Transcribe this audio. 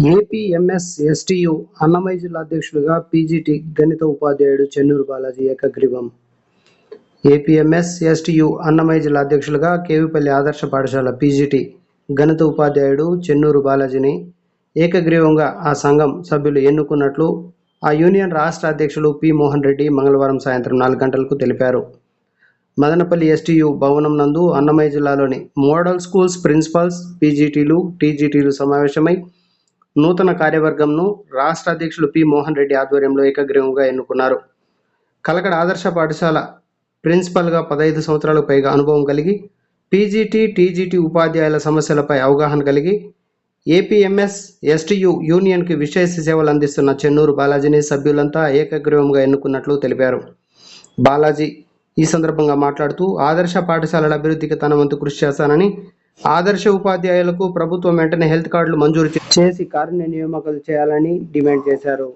APMS STU Annamayya జిల్లా అధ్యక్షులుగా PGT గణిత ఉపాధ్యాయుడు చెన్నూరు బాలాజీ ఏకగ్రీవం. ఏపీఎంఎస్ ఎస్టీయు అన్నమయ్య జిల్లా అధ్యక్షులుగా కేవీపల్లి ఆదర్శ పాఠశాల పీజీటీ గణిత ఉపాధ్యాయుడు చెన్నూరు బాలాజీని ఏకగ్రీవంగా ఆ సంఘం సభ్యులు ఎన్నుకున్నట్లు ఆ యూనియన్ రాష్ట్ర అధ్యక్షులు పి మోహన్ రెడ్డి మంగళవారం సాయంత్రం నాలుగు గంటలకు తెలిపారు. మదనపల్లి ఎస్టీయు భవనం నందు అన్నమయ్య జిల్లాలోని మోడల్ స్కూల్స్ ప్రిన్సిపల్స్ పీజీటీలు టీజీటీలు సమావేశమై నూతన కార్యవర్గంను రాష్ట్ర అధ్యక్షులు పి. మోహన్ రెడ్డి ఆధ్వర్యంలో ఏకగ్రీవంగా ఎన్నుకున్నారు. కలకడ ఆదర్శ పాఠశాల ప్రిన్సిపల్గా పదహైదు సంవత్సరాలకు పైగా అనుభవం కలిగి పీజీటీ టీజీటీ ఉపాధ్యాయుల సమస్యలపై అవగాహన కలిగి ఏపీఎంఎస్ ఎస్టీయు యూనియన్కి విశేష సేవలు అందిస్తున్న చెన్నూరు బాలాజీని సభ్యులంతా ఏకగ్రీవంగా ఎన్నుకున్నట్లు తెలిపారు. బాలాజీ ఈ సందర్భంగా మాట్లాడుతూ ఆదర్శ పాఠశాలల అభివృద్ధికి తన వంతు కృషి చేస్తానని ఆదర్శ ఉపాధ్యాయులకు ప్రభుత్వం వెంటనే హెల్త్ కార్డులు మంజూరు చేసి కార్య నియామకాలు చేయాలని డిమాండ్ చేశారు.